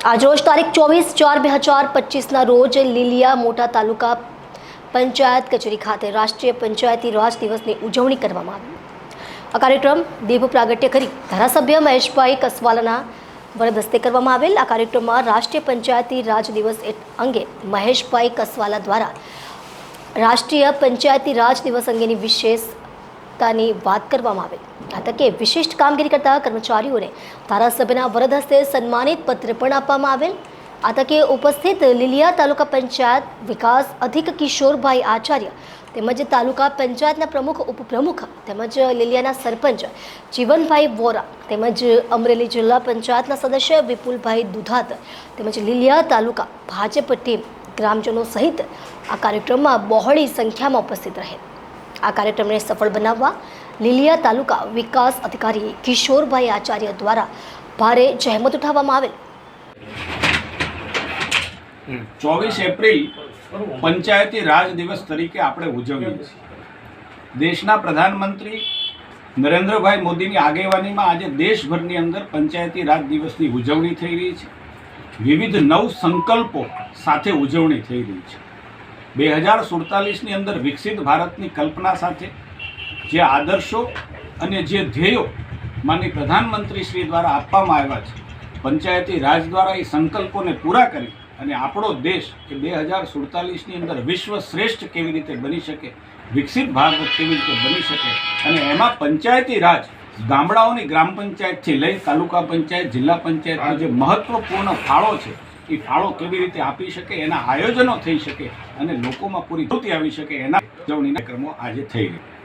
આજરોજ તારીખ ચોવીસ ચાર બે હજાર પચીસના રોજ લીલિયા મોટા તાલુકા પંચાયત કચેરી ખાતે રાષ્ટ્રીય પંચાયતી રાજ દિવસની ઉજવણી કરવામાં આવી. આ કાર્યક્રમ દીપ પ્રાગટ્ય કરી ધારાસભ્ય મહેશભાઈ કસવાલાના વરદસ્તે કરવામાં આવેલ. આ કાર્યક્રમમાં રાષ્ટ્રીય પંચાયતી રાજ દિવસ અંગે મહેશભાઈ કસવાલા દ્વારા રાષ્ટ્રીય પંચાયતી રાજ દિવસ અંગેની વિશેષતાની વાત કરવામાં આવેલ આ તકે વિશિષ્ટ કામગીરી કરતા કર્મચારીઓને ધારાસભ્યના વરદ હસ્તે સન્માનિત પત્ર પણ આપવામાં આવેલ. આ તકે ઉપસ્થિત લીલિયા તાલુકા પંચાયત વિકાસ અધિક કિશોરભાઈ આચાર્ય તેમજ તાલુકા પંચાયતના પ્રમુખ, ઉપપ્રમુખ તેમજ લીલિયાના સરપંચ જીવનભાઈ વોરા તેમજ અમરેલી જિલ્લા પંચાયતના સદસ્ય વિપુલભાઈ દુધાત તેમજ લીલિયા તાલુકા ભાજપ ટીમ ગ્રામજનો સહિત આ કાર્યક્રમમાં બહોળી સંખ્યામાં ઉપસ્થિત રહે. આ કાર્યક્રમને સફળ બનાવવા લીલિયા તાલુકા વિકાસ અધિકારી કિશોરભાઈ આચાર્ય દ્વારા ભારે જહેમત ઉઠાવવામાં આવેલ. ચોવીસ એપ્રિલ પંચાયતી રાજ દિવસ તરીકે આપણે ઉજવીએ છીએ. દેશના પ્રધાનમંત્રી નરેન્દ્રભાઈ મોદીની આગેવાનીમાં આજે દેશભરની અંદર પંચાયતી રાજ દિવસની ઉજવણી થઈ રહી છે. વિવિધ નવ સંકલ્પો સાથે ઉજવણી થઈ રહી છે. બે હજાર સુડતાલીસની અંદર વિકસિત ભારતની કલ્પના સાથે જે આદર્શો અને જે ધ્યેયો માનની પ્રધાનમંત્રી શ્રી દ્વારા આપવામાં આવ્યા છે, પંચાયતી રાજ દ્વારા એ સંકલ્પોને પૂરા કરી અને આપણો દેશ કે બે હજાર સુડતાલીસની અંદર વિશ્વ શ્રેષ્ઠ કેવી રીતે બની શકે, વિકસિત ભારત કેવી રીતે બની શકે અને એમાં પંચાયતી રાજ ગામડાઓની ગ્રામ પંચાયતથી લઈ તાલુકા પંચાયત, જિલ્લા પંચાયતનો જે મહત્વપૂર્ણ ફાળો છે એ ફાળો કેવી રીતે આપી શકે, એના આયોજનો થઈ શકે અને લોકોમાં પૂરી આવી શકે, એના ઉજવણીના ક્રમો આજે થઈ રહી